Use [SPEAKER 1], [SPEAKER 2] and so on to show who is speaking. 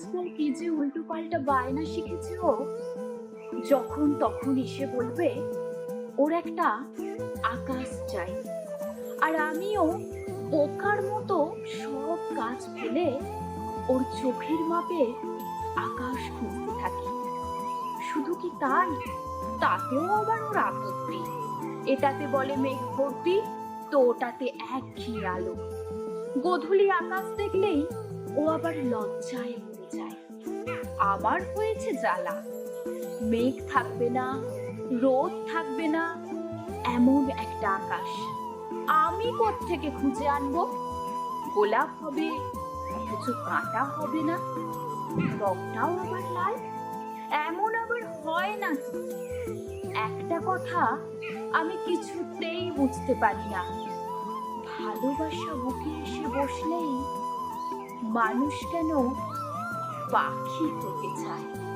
[SPEAKER 1] আজকাল কি যে উল্টো পাল্টা বায়না শিখেছে ও, যখন তখন এসে বলবে, ওর একটা আকাশ চাই। আর আমিও বোকার মতো সব কাজ ফেলে ওর চোখের মাপে আকাশ খুঁজতে থাকি। শুধু কি তাই? তাতেও আবার ওর আপত্তি। এটাতে বলে মেঘ ভর্তি, তো ওটাতে এক ঘিয়ে আলো গোধূলি আকাশ দেখলেই ও আবার লজ্জায় যায়। আমার হয়েছে জ্বালা। মেঘ থাকবে না, রোদ থাকবে না, এমন একটা আকাশ। আমি থেকে খুঁজে আনব? গোলাপ হবে, অথচ কাঁটা হবে না। রংটাও আবার লাল। এমন আবার হয় না। একটা কথা আমি কিছুতেই বুঝতে পারি না। ভালোবাসা বুকে এসে বসলেই মানুষ কেন পাখি হতে চায়